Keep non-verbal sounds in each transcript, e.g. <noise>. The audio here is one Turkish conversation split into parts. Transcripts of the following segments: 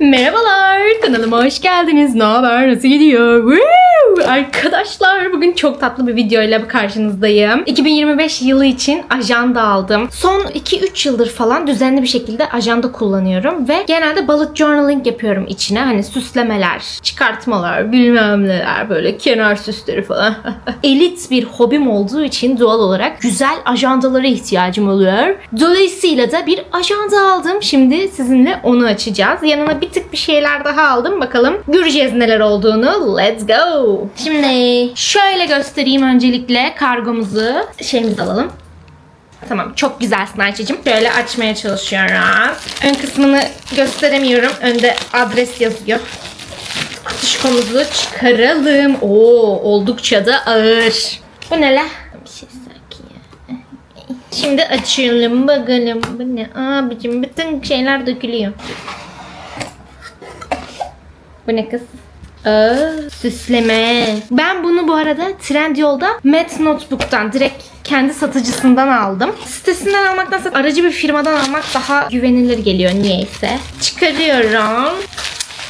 Merhabalar, kanalıma hoş geldiniz. Ne haber, nasıl gidiyor? Woo! Arkadaşlar, bugün çok tatlı bir videoyla karşınızdayım. 2025 yılı için ajanda aldım. Son 2-3 yıldır falan düzenli bir şekilde ajanda kullanıyorum ve genelde bullet journaling yapıyorum içine. Hani süslemeler, çıkartmalar, bilmem neler, böyle kenar süsleri falan. <laughs> Elit bir hobim olduğu için doğal olarak güzel ajandalara ihtiyacım oluyor. Dolayısıyla da bir ajanda aldım. Şimdi sizinle onu açacağız. Yanına bir tık bir şeyler daha aldım. Bakalım göreceğiz neler olduğunu. Let's go. Şimdi şöyle göstereyim öncelikle kargomuzu. Şeyimizi alalım. Tamam çok güzelsin Ayça'cığım. Şöyle açmaya çalışıyoruz. Ön kısmını gösteremiyorum. Önde adres yazıyor. Kutuşkomuzu çıkaralım. Oo oldukça da ağır. Bu ne la? Bir şey. Şimdi açalım bakalım. Bu ne? Abicim bütün şeyler dökülüyor. Bu ne kız? Aa, süsleme. Ben bunu bu arada Trendyol'da Met Notebook'tan direkt kendi satıcısından aldım. Sitesinden almaktansa aracı bir firmadan almak daha güvenilir geliyor niyeyse. Çıkarıyorum.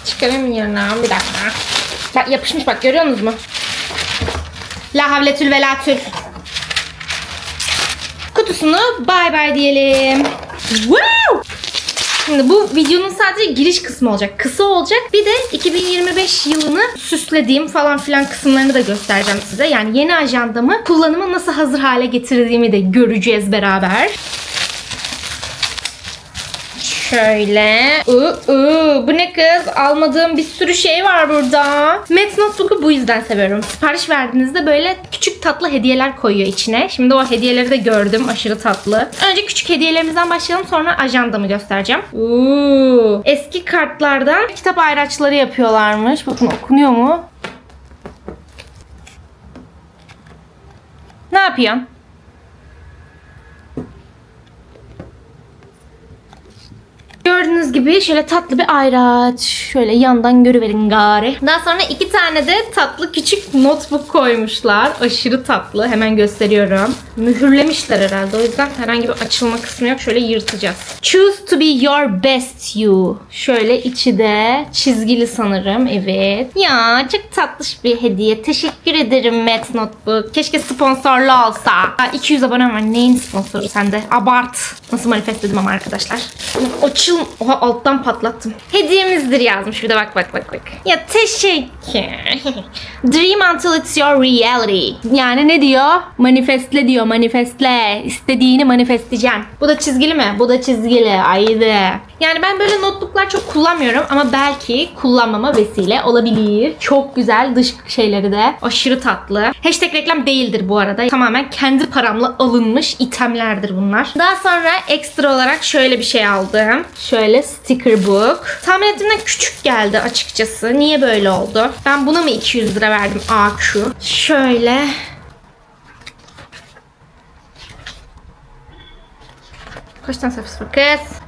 Çıkaramıyorum. Bir dakika. Bak yapışmış bak görüyor musunuz mu? La havletül ve la tül. Kutusunu bay bay diyelim. Wow! Şimdi bu videonun sadece giriş kısmı olacak. Kısa olacak. Bir de 2025 yılını süslediğim falan filan kısımlarını da göstereceğim size. Yani yeni ajandamı kullanıma nasıl hazır hale getirdiğimi de göreceğiz beraber. Şöyle. Uu, uu, bu ne kız? Almadığım bir sürü şey var burada. Met Notebook'u bu yüzden seviyorum. Sipariş verdiğinizde böyle küçük tatlı hediyeler koyuyor içine. Şimdi o hediyeleri de gördüm. Aşırı tatlı. Önce küçük hediyelerimizden başlayalım. Sonra ajandamı göstereceğim. Uuu. Eski kartlardan kitap ayraçları yapıyorlarmış. Bakın okunuyor mu? Ne yapıyorsun? Gördüğünüz gibi şöyle tatlı bir ayraç. Şöyle yandan görüverin gari. Daha sonra iki tane de tatlı küçük notebook koymuşlar. Aşırı tatlı. Hemen gösteriyorum. Mühürlemişler herhalde. O yüzden herhangi bir açılma kısmı yok. Şöyle yırtacağız. Choose to be your best you. Şöyle içi de çizgili sanırım. Evet. Ya çok tatlış bir hediye. Teşekkür ederim Met Notebook. Keşke sponsorlu olsa. Aa, 200 abone var. Neyin sponsoru sende? Abart. Nasıl manifest dedim ama arkadaşlar. Açıl... Oha alttan patlattım. Hediyemizdir yazmış bir de bak bak bak bak. Ya teşekkür. <laughs> Dream until it's your reality. Yani ne diyor? Manifestle diyor manifestle. İstediğini manifestleyeceksin. Bu da çizgili mi? Bu da çizgili. Haydi. Yani ben böyle notebooklar çok kullanmıyorum ama belki kullanmama vesile olabilir. Çok güzel dış şeyleri de. Aşırı tatlı. Hashtag reklam değildir bu arada. Tamamen kendi paramla alınmış itemlerdir bunlar. Daha sonra ekstra olarak şöyle bir şey aldım. Şöyle sticker book. Tahmin ettiğimden küçük geldi açıkçası. Niye böyle oldu? Ben buna mı 200 lira verdim AQ? Şöyle Kaç tane var kız?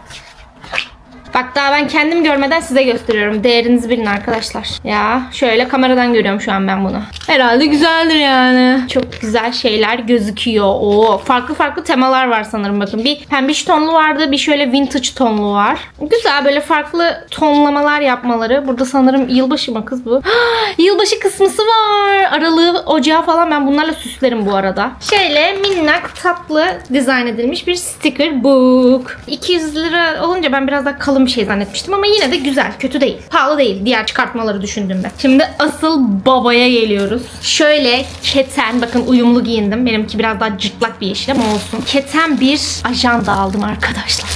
Bak daha ben kendim görmeden size gösteriyorum. Değerinizi bilin arkadaşlar. Ya şöyle kameradan görüyorum şu an ben bunu. Herhalde güzeldir yani. Çok güzel şeyler gözüküyor. Oo, farklı farklı temalar var sanırım bakın. Bir pembiş tonlu vardı, bir şöyle vintage tonlu var. Güzel böyle farklı tonlamalar yapmaları. Burada sanırım yılbaşı mı kız bu? <gasps> yılbaşı kısmısı var. Aralığı, ocağı falan ben bunlarla süslerim bu arada. Şöyle minnak tatlı dizayn edilmiş bir sticker book. 200 lira olunca ben biraz daha kalın bir şey zannetmiştim ama yine de güzel. Kötü değil. Pahalı değil. Diğer çıkartmaları düşündüğümde. Şimdi asıl babaya geliyoruz. Şöyle keten bakın uyumlu giyindim. Benimki biraz daha cırtlak bir yeşil ama olsun. Keten bir ajanda aldım arkadaşlar.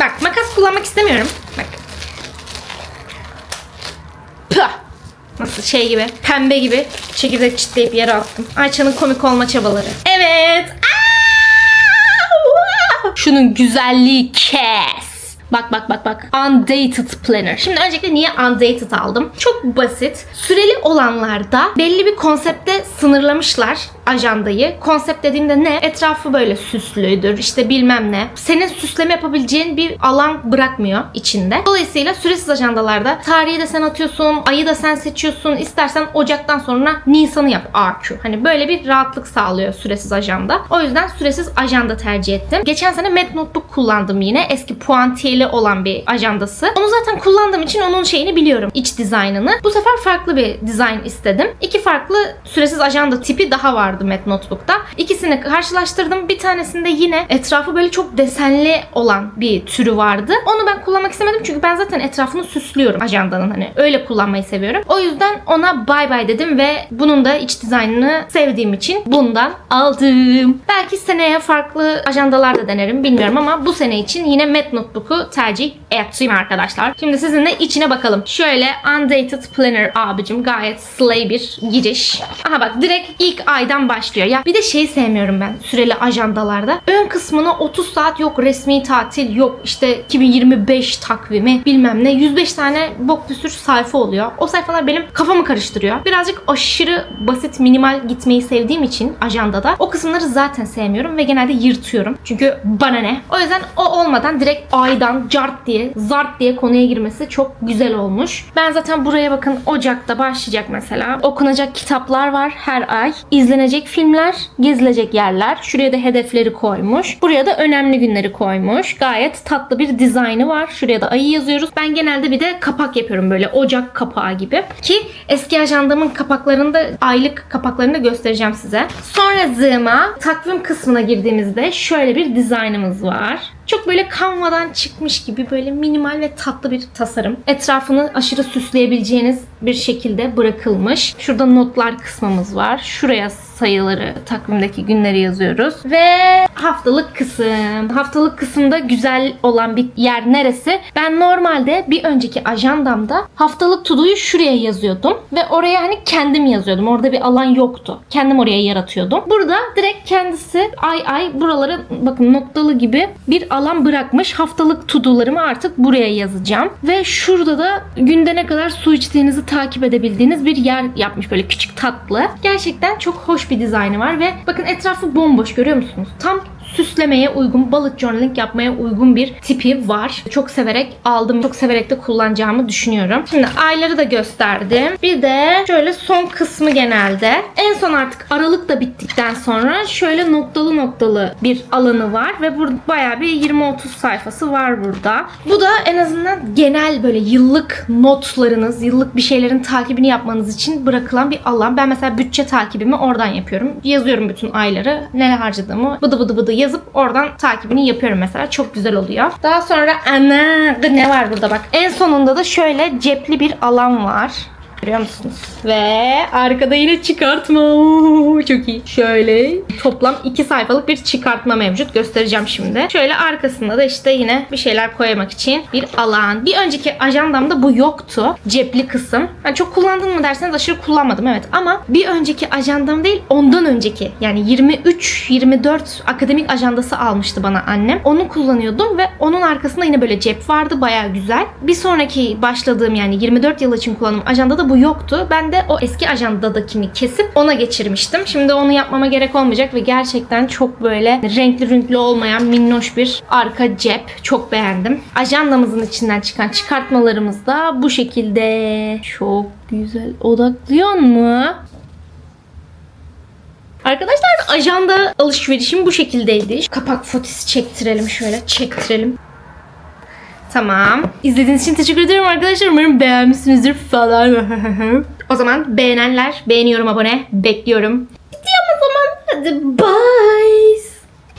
Bak makas kullanmak istemiyorum. Bak. Nasıl şey gibi, pembe gibi çekirdek çitleyip yere attım. Ayça'nın komik olma çabaları. Evet. Şunun güzelliği kes. Bak bak bak bak. Undated planner. Şimdi öncelikle niye undated aldım? Çok basit. Süreli olanlarda belli bir konsepte sınırlamışlar. Ajandayı. Konsept dediğimde ne? Etrafı böyle süslüdür işte bilmem ne. Senin süsleme yapabileceğin bir alan bırakmıyor içinde. Dolayısıyla süresiz ajandalarda tarihi de sen atıyorsun, ayı da sen seçiyorsun. İstersen Ocak'tan sonra Nisan'ı yap AQ. Hani böyle bir rahatlık sağlıyor süresiz ajanda. O yüzden süresiz ajanda tercih ettim. Geçen sene Met Notebook kullandım yine. Eski puantiyeli olan bir ajandası. Onu zaten kullandığım için onun şeyini biliyorum. iç dizaynını. Bu sefer farklı bir dizayn istedim. İki farklı süresiz ajanda tipi daha vardı Met Notebook'ta. İkisini karşılaştırdım. Bir tanesinde yine etrafı böyle çok desenli olan bir türü vardı. Onu ben kullanmak istemedim çünkü ben zaten etrafını süslüyorum ajandanın hani. Öyle kullanmayı seviyorum. O yüzden ona bay bay dedim ve bunun da iç dizaynını sevdiğim için bundan aldım. Belki seneye farklı ajandalar da denerim bilmiyorum ama bu sene için yine Met Notebook'u tercih ettim arkadaşlar. Şimdi sizinle içine bakalım. Şöyle Undated Planner abicim gayet slay bir giriş. Aha bak direkt ilk aydan başlıyor. Ya bir de şeyi sevmiyorum ben süreli ajandalarda. Ön kısmına 30 saat yok resmi tatil yok işte 2025 takvimi bilmem ne 105 tane bok bir sürü sayfa oluyor. O sayfalar benim kafamı karıştırıyor. Birazcık aşırı basit minimal gitmeyi sevdiğim için ajandada o kısımları zaten sevmiyorum ve genelde yırtıyorum. Çünkü bana ne? O yüzden o olmadan direkt aydan cart diye zart diye konuya girmesi çok güzel olmuş. Ben zaten buraya bakın Ocak'ta başlayacak mesela. Okunacak kitaplar var her ay. İzlenecek filmler, gezilecek yerler. Şuraya da hedefleri koymuş. Buraya da önemli günleri koymuş. Gayet tatlı bir dizaynı var. Şuraya da ayı yazıyoruz. Ben genelde bir de kapak yapıyorum böyle Ocak kapağı gibi. Ki eski ajandamın kapaklarında aylık kapaklarını da göstereceğim size. Sonra zığıma takvim kısmına girdiğimizde şöyle bir dizaynımız var. Çok böyle Canva'dan çıkmış gibi böyle minimal ve tatlı bir tasarım. Etrafını aşırı süsleyebileceğiniz bir şekilde bırakılmış. Şurada notlar kısmımız var. Şuraya sayıları, takvimdeki günleri yazıyoruz. Ve haftalık kısım. Haftalık kısımda güzel olan bir yer neresi? Ben normalde bir önceki ajandamda haftalık tuduyu şuraya yazıyordum. Ve oraya hani kendim yazıyordum. Orada bir alan yoktu. Kendim oraya yaratıyordum. Burada direkt kendisi ay ay buraları bakın noktalı gibi bir alan bırakmış. Haftalık tudularımı artık buraya yazacağım. Ve şurada da günde ne kadar su içtiğinizi takip edebildiğiniz bir yer yapmış böyle küçük tatlı. Gerçekten çok hoş bir dizaynı var ve bakın etrafı bomboş görüyor musunuz? Tam süslemeye uygun, bullet journaling yapmaya uygun bir tipi var. Çok severek aldım. Çok severek de kullanacağımı düşünüyorum. Şimdi ayları da gösterdim. Bir de şöyle son kısmı genelde. En son artık Aralık da bittikten sonra şöyle noktalı noktalı bir alanı var ve burada bayağı bir 20-30 sayfası var burada. Bu da en azından genel böyle yıllık notlarınız, yıllık bir şeylerin takibini yapmanız için bırakılan bir alan. Ben mesela bütçe takibimi oradan yapıyorum. Yazıyorum bütün ayları, ne harcadığımı bıdı bıdı bıdı yazıp oradan takibini yapıyorum mesela. Çok güzel oluyor. Daha sonra ana ne var burada bak. En sonunda da şöyle cepli bir alan var. Görüyor musunuz? Ve arkada yine çıkartma. Çok iyi. Şöyle toplam iki sayfalık bir çıkartma mevcut. Göstereceğim şimdi. Şöyle arkasında da işte yine bir şeyler koymak için bir alan. Bir önceki ajandamda bu yoktu. Cepli kısım. Yani çok kullandın mı derseniz aşırı kullanmadım evet. Ama bir önceki ajandam değil ondan önceki. Yani 23-24 akademik ajandası almıştı bana annem. Onu kullanıyordum ve onun arkasında yine böyle cep vardı. Baya güzel. Bir sonraki başladığım yani 24 yıl için kullandığım ajandada bu yoktu. Ben de o eski ajandadakini kesip ona geçirmiştim. Şimdi onu yapmama gerek olmayacak ve gerçekten çok böyle renkli renkli olmayan minnoş bir arka cep. Çok beğendim. Ajandamızın içinden çıkan çıkartmalarımız da bu şekilde. Çok güzel. Odaklıyor mu? Arkadaşlar ajanda alışverişim bu şekildeydi. Kapak fotisi çektirelim şöyle. Çektirelim. Tamam. İzlediğiniz için teşekkür ederim arkadaşlar. Umarım beğenmişsinizdir falan. <laughs> o zaman beğenenler beğeniyorum abone. Bekliyorum. Gidiyorum o zaman. Hadi bye.